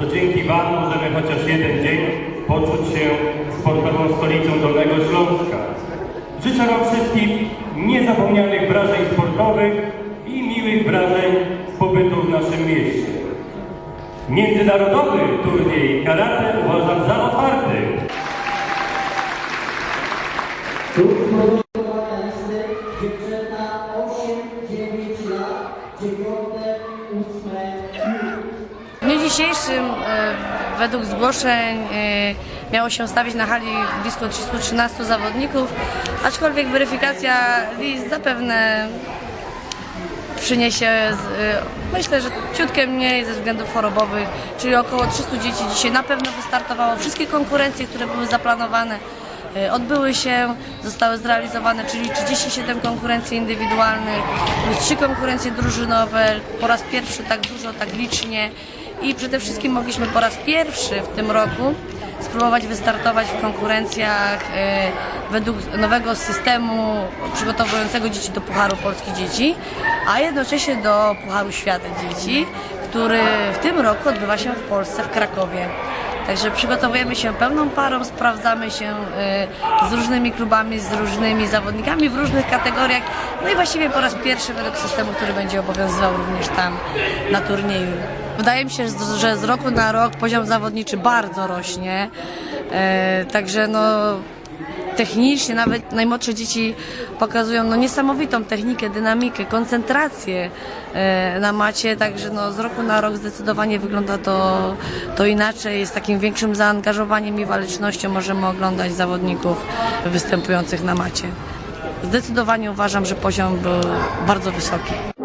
To dzięki Wam możemy chociaż jeden dzień poczuć się sportową stolicą Dolnego Śląska. Życzę Wam wszystkim niezapomnianych wrażeń sportowych i miłych wrażeń pobytu w naszym mieście. Międzynarodowy turniej karate uważam za otwarty. Dziewczęta 8-9 lat, 9, 8 W dniu dzisiejszym e, według zgłoszeń e, miało się stawić na hali blisko 313 zawodników, aczkolwiek weryfikacja list zapewne przyniesie, e, myślę, że ciutkę mniej ze względów chorobowych, czyli około 300 dzieci dzisiaj na pewno wystartowało. Wszystkie konkurencje, które były zaplanowane odbyły się, zostały zrealizowane, czyli 37 konkurencji indywidualnych plus 3 konkurencje drużynowe, po raz pierwszy tak dużo, tak licznie i przede wszystkim mogliśmy po raz pierwszy w tym roku spróbować wystartować w konkurencjach e, według nowego systemu przygotowującego dzieci do Pucharu Polskich Dzieci, a jednocześnie do Pucharu Świata Dzieci, który w tym roku odbywa się w Polsce, w Krakowie. Także przygotowujemy się pełną parą, sprawdzamy się e, z różnymi klubami, z różnymi zawodnikami w różnych kategoriach. No i właściwie po raz pierwszy według systemu, który będzie obowiązywał również tam na turnieju. Wydaje mi się, że z roku na rok poziom zawodniczy bardzo rośnie. E, także no technicznie nawet najmłodsze dzieci pokazują no, niesamowitą technikę, dynamikę, koncentrację e, na macie, także no, z roku na rok zdecydowanie wygląda to, to inaczej, z takim większym zaangażowaniem i walecznością możemy oglądać zawodników występujących na macie. Zdecydowanie uważam, że poziom był bardzo wysoki.